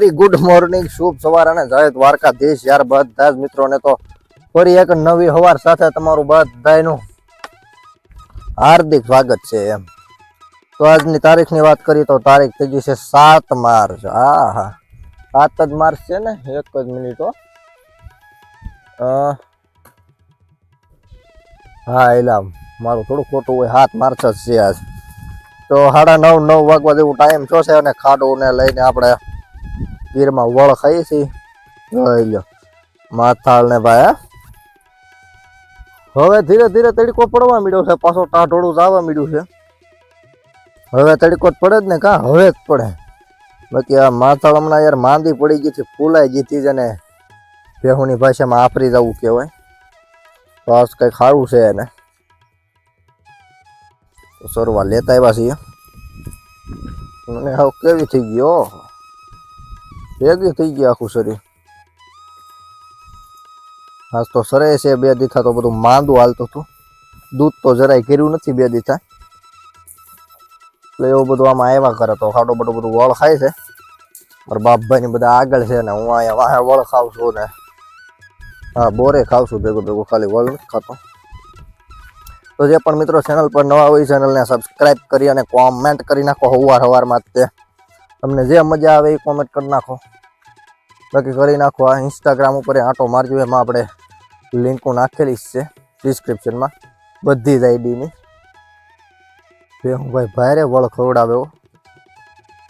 Very good morning શુભ સવાર અને જય દ્વારકાધીશ. યાર બધા જ મિત્રોને તો ફરી એક નવી સવાર સાથે તમારું બધાનું હાર્દિક સ્વાગત છે એમ. તો આજની તારીખની વાત કરીએ તો તારીખ થઈ ગઈ છે સાત માર્ચ. હા હા સાત જ માર્ચ છે ને? એક જ મિનિટો હો. એલા મારું થોડું ખોટું હોય, સાત માર્ચ જ છે આજ. તો સાડા નવ નવ વાગવા જેવું ટાઈમ થયો અને ખાડોને લઈને આપણે ગીરમાં વળ ખાઈએ છીએ જોઈ લો માથાળ ને ભાઈ હે. હવે ધીરે ધીરે તડકો પડવા માંડ્યો છે પાછો ટાઢોળું જવા માંડ્યું છે હવે તડકો જ પડે જ ને કા હવે જ પડે બાકી આ માથાળ હમણાં યાર માંદી પડી ગઈ હતી ફૂલાઈ ગઈ હતી જ અને બેહુની ભાષામાં આફરી જવું કહેવાય. તો આજ કંઈ ખાવું છે એને. તો સરવા લેતા આવ્યા છીએ. મને હવે કેવી થઈ ગયો ભેગી થઈ ગઈ આખું શરીર. આજ તો સરે છે બે દીથા તો બધું માંદું હાલતું હતું. દૂધ તો જરાય કર્યું નથી બે દીથા. એટલે એવું બધું આમાં આવ્યા કરે તો ખાડો બધું બધું વળ ખાય છે. મારા બાપભાઈ ની બધા આગળ છે ને હું અહીંયા વાહે વળ ખાવ છું ને. હા, બોરે ખાવ છું ભેગું ભેગું, ખાલી વળ નથી ખાતો. તો જે પણ મિત્રો ચેનલ પર નવા હોય ચેનલને સબસ્ક્રાઇબ કરી અને કોમેન્ટ કરી નાખો હવાર હવારમાં જ તે. તમને જે મજા આવે એ કોમેન્ટ કરી નાખો. બાકી કરી નાખો. આ ઇન્સ્ટાગ્રામ ઉપર આંટો મારજો. એમાં આપણે લિંકો નાખેલી જ છે ડિસ્ક્રિપ્શનમાં બધી જ આઈડીની બે હું ભાઈ ભારે વળ ખવડાવ્યો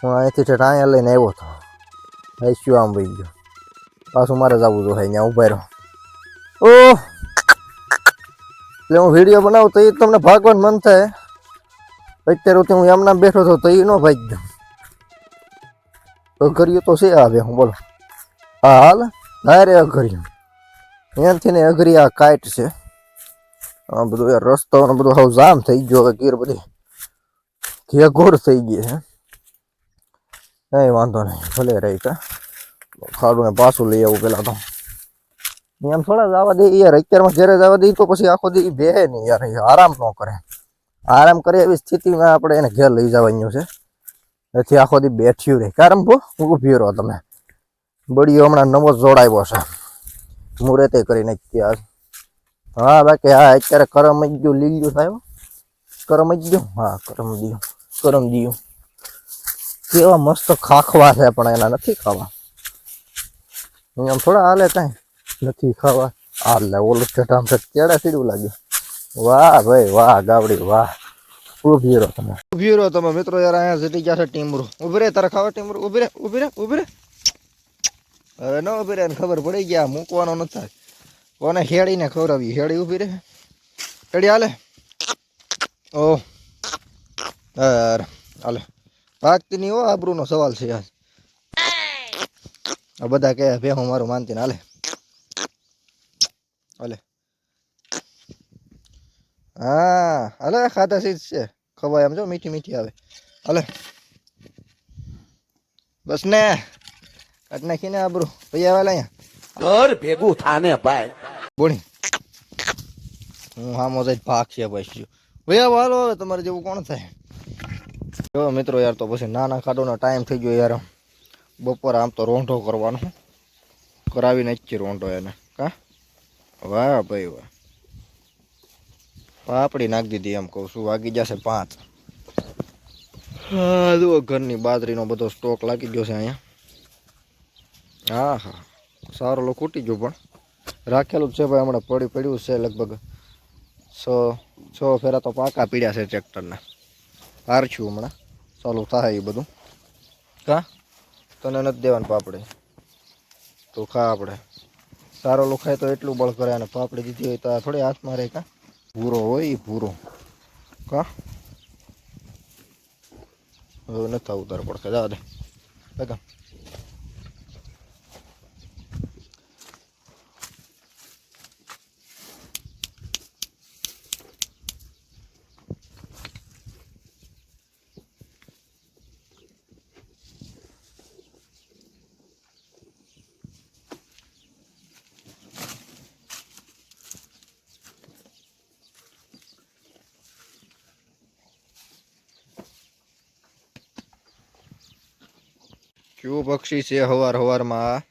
હું. અહીંથી ઠેઠ અહીંયા લઈને આવ્યો હતો આઈસ્યુ આમ ભાઈ ગયો? પાછું મારે જવું જોઈએ. અહીંયા ઊભા રહ્યો ઓહ! એટલે હું વીડિયો બનાવું તો એ તમને ભાગવાનું મન થાય. અત્યારે હું એમના બેઠો હતો તો એ ન ભાગી ગયો. અઘર્યું તો છે આવે હું બોલો. હા, હાલ. હારે અઘર્યું એનાથી ને અઘરી આ કાઈટ છે. આ બધું રસ્તો ને બધું હવે જામ થઈ ગયો હવે ગીર બધી. ઘેઘોર થઈ ગઈ છે કંઈ વાંધો નહીં, ભલે રહી કા. ખાડું ને પાછું લઈ આવું પેલા તો. એમ થોડા આવવા દે યાર, અત્યારમાં જ્યારે જવા દે તો પછી આખો દી બે નહીં યાર આરામ ન કરે. આરામ કરે એવી સ્થિતિમાં આપણે એને ઘેર લઈ જવાનું છે. એથી આખો દી બેઠ્યું રહે. કારણ બહુ ઊભી રહો તમે. બળીઓ હમણાં નવો જોડાવ્યો છે. મુહૂર્તે કરી નાખી આજ હા, બાકી હા, અત્યારે કરમ જ ગયું લીલું થાય કરમ જ ગયું? હા, કરમ દિયું કરમ દિયું કેવા મસ્ત ખાખવા છે પણ એના, નથી ખાવા. આમ થોડા હાલે કાંઈ? નથી ખાવા. હાલ લે, ઓલું ચટામ કેડા સીડું લાગે વાહ ભાઈ, વાહ ગાવડી વાહ. ઊભી રહો તમે. રહો તમે મિત્રો, યાર અહીંયા જતી ગયા છે ટીમરું ઉભરે તારે ખાવા ટીમરો ઉભરે ઉભરે ઉભરે હવે ન ઊભી ખબર પડી ગયા, મૂકવાનો નથી કોને હેડીને ખવડાવી હેડી ઊભી રે હેડી હાલે. ઓ. હાલે. ભાગતી નહીં હો આબરૂનો સવાલ છે યાર. બધા કહે ભે હું મારું માનતી ને હાલે. હાલે. હા હાલે ખાતા સીધ છે. ખવાય એમ જો મીઠી મીઠી આવે. હાલે. બસ ને કાઢ નાખીને આબરું. ભાઈ આવેલા અહીંયા ઘર ભેગું થાને ભાઈ. બોણી. હું હામો જઈ ભાગ છે ભાઈ ભાઈ વાલો હાલો હવે તમારે જેવું કોણ થાય? જો મિત્રો યાર તો પછી નાના ખાડોનો ટાઈમ થઈ ગયો યાર. બપોર આમ તો રોંઢો કરવાનો. કરાવી છે રોંઢો એને. કા? વાહ ભાઈ વાહ. પાપડી નાખી દીધી એમ કહું છું. વાગી જશે પાંચ. હા, જુઓ ઘરની બાજરીનો બધો સ્ટોક લાગી ગયો છે અહીંયા. હા હા સારો લો ખૂટી ગયો પણ. રાખેલું જ છે ભાઈ, હમણાં પડી પડ્યું છે લગભગ છ છ ફેરા તો પાકા પીડ્યા છે ટ્રેક્ટરના. હારશું હમણાં. ચાલુ થાય એ બધું. કા? તને નથી દેવાનું પાપડી? તો ખા આપણે. સારો લોખાય તો એટલું બળ કરે અને પાપડી દીધી હોય તો થોડી હાથમાં રહે કા? ભૂરો હોય એ ભૂરો કા હવે નથી આવું તારે પડખે જવા લગા કયું પક્ષી છે હવાર હવારમાં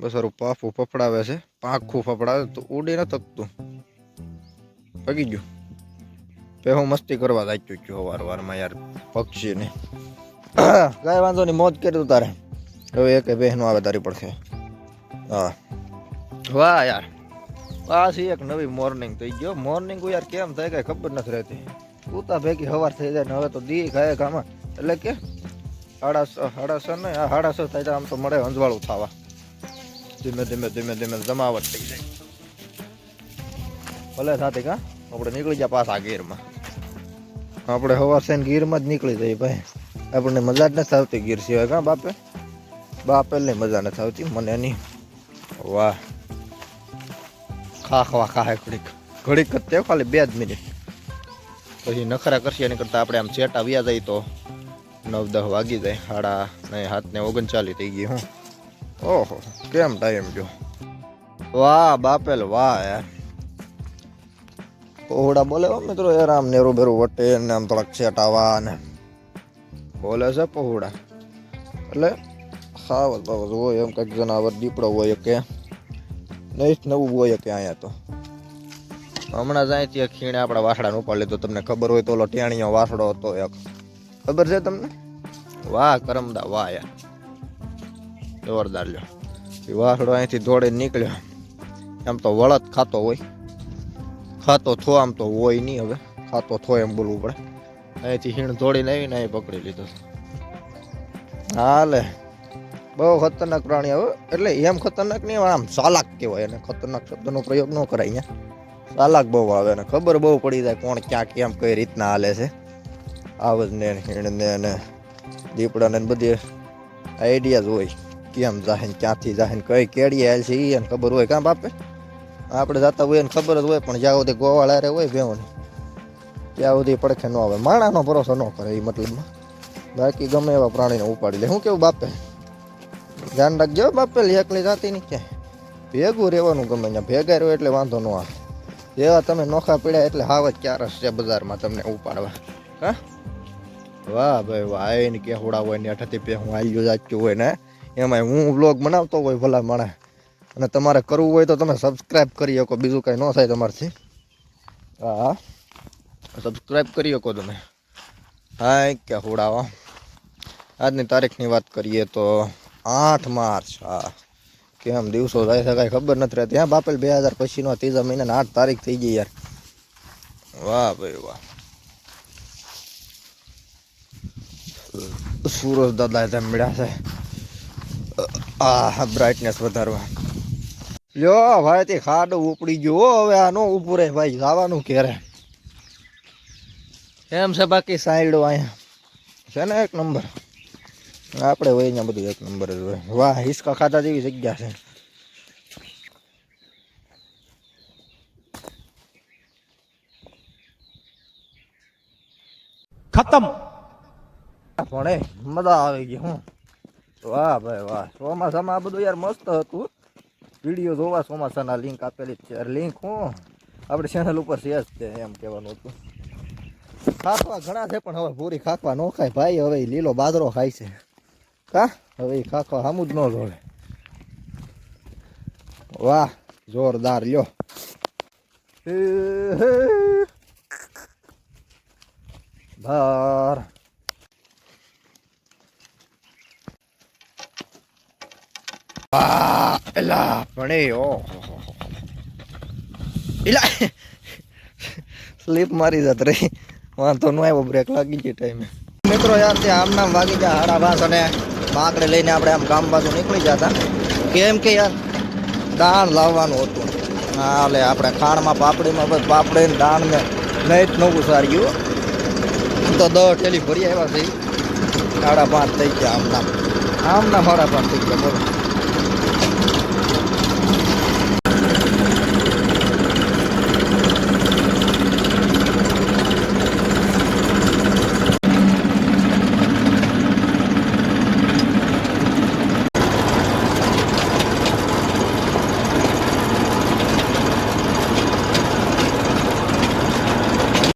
બસ સારું પાફું ફફડાવે છે. પાંખું ફફડાવે તો ઉડી ન થકતું પગી ગયું. પે હું મસ્તી કરવા જાચ્યું છું હવાર હવારમાં યાર પક્ષીને. કાંઈ વાંધો નહીં, મોજ કરી તારે. હવે એક બહેનો આવે તારી પડખે. હા. વાહ યાર. આ એક નવી મોર્નિંગ થઈ ગયો. મોર્નિંગ યાર કેમ થાય કઈ ખબર નથી રહેતી. ઉતા ભેગી હવાર થઈ જાય ને હવે તો દી ખાય ખામાં. એટલે કે છ સાડા ને સાડા થાય તો આમ તો મળે અંજવાળું થવા ધીમે ધીમે ધીમે ધીમે જમાવટ થઈ જાય. ભલે સાથે કા? આપણે નીકળી ગયા પાછા ગીરમાં. આપણે હવા થઈને ગીરમાં જ નીકળી જઈએ ભાઈ. આપણને મજા જ નથી આવતી ગીર સિવાય કા બાપે? બાપેલની મજા નથી આવતી, મને એની વાહ. ખા ખવા ખાહે ઘડીક. ઘડીક જ તે ખાલી બે જ મિનિટ. પછી નખરા કરશે એની કરતાં આપણે આમ ચેટા વ્યા જાય તો. નવ દસ વાગી જાય. સાડા ને ઓગણચાલીસ થઈ ગઈ હું. ઓહો, કેમ ટાઈમ જો વાહ, બાપેલ, વાહ યાર. પહોળા બોલે મિત્રો યાર આમ નેરું બેરું વટે ને આમ થોડાક છેટાવા ને. બોલે છે પહોળા એટલે ખાવત બાવત હોય, એમ કંઈક જનાવર દીપડો હોય કે નહીં નવું હોય કે અહીંયા તો. હમણાં જાય ત્યાં ખીણે આપણા વાસડાને ઉપાડી લીધો. તમને ખબર હોય તો ઓલો ટેણીયો વાસડો હતો એક. ખબર છે તમને? વાહ, કરમદા, વાહ યાર. જોરદાર લ્યો. એ વાસડો અહીંથી દોડી નીકળ્યો. એમ તો વળત ખાતો હોય. ખાતો થો આમ તો હોય નહીં હવે. ખાતો થો એમ બોલવું પડે. અહીંથી હીણ દોડીને આવીને અહીં પકડી લીધો. હાલે. બહુ ખતરનાક પ્રાણી હવે. એટલે એમ ખતરનાક નહીં આમ ચાલાક કહેવાય એને. ખતરનાક શબ્દનો પ્રયોગ ન કરાય અહીંયા. ચાલાક બહુ આવે ને. ખબર બહુ પડી જાય કોણ ક્યાં કેમ કઈ રીતના હાલે છે. આવજ ને હીણને ને દીપડાને બધી આઈડિયા જ હોય. કેમ જાહે ક્યાંથી જાહે કઈ કેડી આવેલ છે એને ખબર હોય કાં બાપે? આપણે જતા હોય એને ખબર જ હોય, પણ જ્યાં સુધી ગોવાળ હારે હોય ભેવની ત્યાં સુધી પડખે ન આવે. માણાનો ભરોસો ન કરે એ મતલબમાં. બાકી ગમે એવા પ્રાણીને ઉપાડી લે. શું કેવું બાપે? ધ્યાન રાખજો બાપે એકલી જાતી નહીં ક્યાંય. ભેગું રહેવાનું ગમે ત્યાં. ભેગા રહ્યો એટલે વાંધો ન આવે. જેવા તમે નોખા પીડ્યા એટલે હાવ જ ચારસ છે બજારમાં તમને ઉપાડવા. હા? વાહ ભાઈ વાહ એને કે હોડા હોય ને અઠાથી પે હું આલ્યો જાચ્યું હોય ને એમાં હું બ્લોગ બનાવતો હોય ભલા માણે. અને તમારે કરવું હોય તો તમે સબસ્ક્રાઈબ કરી શકો, બીજું કાંઈ ન થાય તમારથી. હા સબસ્ક્રાઈબ કરી શકો તમે. હા કે હોડાવા આજની તારીખની વાત કરીએ તો આઠ માર્ચ, હા. કેમ દિવસો જાય છે કાંઈ ખબર નથી રહેતી. હા, બાપેલ બે હજાર પછીનો ત્રીજા મહિનાના આઠ તારીખ થઈ ગઈ યાર. વાહ ભાઈ વાહ. સૂરજ દાદા જમડ્યા છે. આ બ્રાઇટનેસ વધારવા. લ્યો, ભાઈ, તે ખાડો ઉપડી ગયો હવે આનો ઉપરે ભાઈ જવાનું ઘેરે. એમ છે બાકી સાઈડો અહીંયા છે ને એક નંબર આપણે હોય ને બધું એક નંબર જ હોય. વાહ, હિસકા ખાતા જેવી જગ્યા છે. ખતમ. પણ મજા આવી ગઈ હું. વાહ ભાઈ વાહ. ચોમાસામાં આ બધું યાર મસ્ત હતું. વીડિયો જોવા ચોમાસાના લિંક આપેલી જ છે. લિંક હું આપણે ચેનલ ઉપર છે જ તે, એમ કહેવાનું હતું. ખાખવા ઘણા છે પણ હવે પૂરી ખાખવા ન ખાય. ભાઈ, હવે લીલો બાદરો ખાય છે. કા? હવે ખાખવા સામું જ ન જોડે વાહ, જોરદાર લ્યો. ભાર. એલા એ ઓ એલા સ્લીપ મારી જત રહી. વાંધો ન આવ્યો બ્રેક લાગી ગઈ ટાઈમે મિત્રો યાર તે આમ નામ વાગી ગયા, હાડા ભાસ અને બાકડે લઈને આપણે આમ ગામ બાજુ નીકળી જતા કેમ કે યાર દાણ લાવવાનું હતું. હા એટલે આપણે ખાણમાં, પાપડીમાં બસ પાપડી ને દાણ ને નહીં જ નવું સાર્યું તો દસ ઠેલી ભરી આવ્યા છે. સાડા પાંચ થઈ ગયા આમ નામ. આમ નામ સાડા પાંચ થઈ ગયા, બોલો.